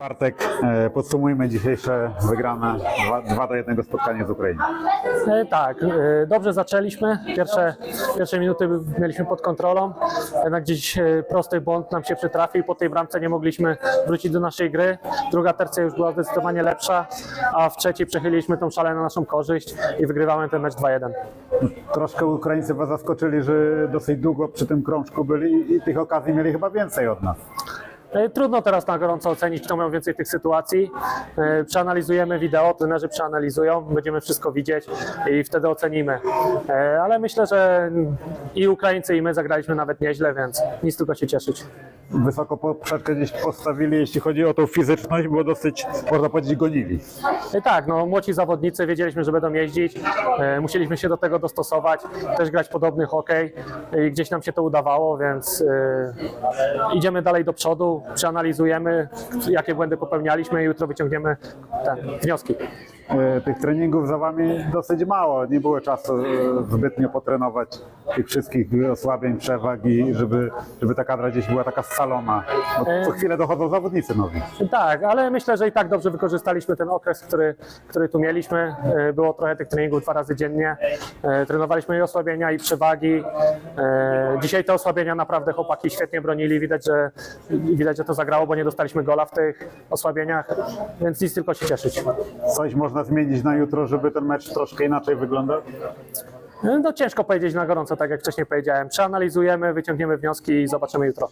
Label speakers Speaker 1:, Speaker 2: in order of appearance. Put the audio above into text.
Speaker 1: Bartek, e, podsumujmy dzisiejsze wygrane 2 do 1 spotkanie z Ukrainą.
Speaker 2: E, Tak, e, dobrze zaczęliśmy. Pierwsze, pierwsze minuty mieliśmy pod kontrolą. Jednak gdzieś prosty błąd nam się przytrafił. Po tej bramce nie mogliśmy wrócić do naszej gry. Druga tercja już była zdecydowanie lepsza, a w trzeciej przechyliliśmy tą szalę na naszą korzyść i wygrywamy ten mecz 2-1.
Speaker 1: Troszkę Ukraińcy was zaskoczyli, że dosyć długo przy tym krążku byli i tych okazji mieli chyba więcej od nas.
Speaker 2: E, Trudno teraz na gorąco ocenić, kto miał więcej tych sytuacji. E, Przeanalizujemy wideo, trenerzy przeanalizują, będziemy wszystko widzieć i wtedy ocenimy. E, Ale myślę, że i Ukraińcy, i my zagraliśmy nawet nieźle, więc nic tylko się cieszyć.
Speaker 1: Wysoko poprzeczkę gdzieś postawili, jeśli chodzi o tą fizyczność, było dosyć, można powiedzieć, gonili.
Speaker 2: E, Tak, no młodzi zawodnicy, wiedzieliśmy, że będą jeździć, musieliśmy się do tego dostosować, też grać podobny hokej i gdzieś nam się to udawało, więc idziemy dalej do przodu, przeanalizujemy, jakie błędy popełnialiśmy i jutro wyciągniemy te wnioski.
Speaker 1: E, Tych treningów za wami dosyć mało, nie było czasu e, zbytnio potrenować tych wszystkich osłabień, przewag i żeby, żeby ta kadra gdzieś była taka scalona. Bo co chwilę dochodzą zawodnicy nowi.
Speaker 2: Tak, ale myślę, że i tak dobrze wykorzystaliśmy ten okres, który, który tu mieliśmy. E, Było trochę tych treningów dwa razy dziennie. E, Trenowaliśmy i osłabienia, i przewagi. E, Dzisiaj te osłabienia naprawdę chłopaki świetnie bronili. Widać, że, widać, że to zagrało, bo nie dostaliśmy gola w tych osłabieniach, więc nic tylko się cieszyć.
Speaker 1: Coś można zmienić na jutro, żeby ten mecz troszkę inaczej wyglądał?
Speaker 2: No ciężko powiedzieć na gorąco, tak jak wcześniej powiedziałem. Przeanalizujemy, wyciągniemy wnioski i zobaczymy jutro.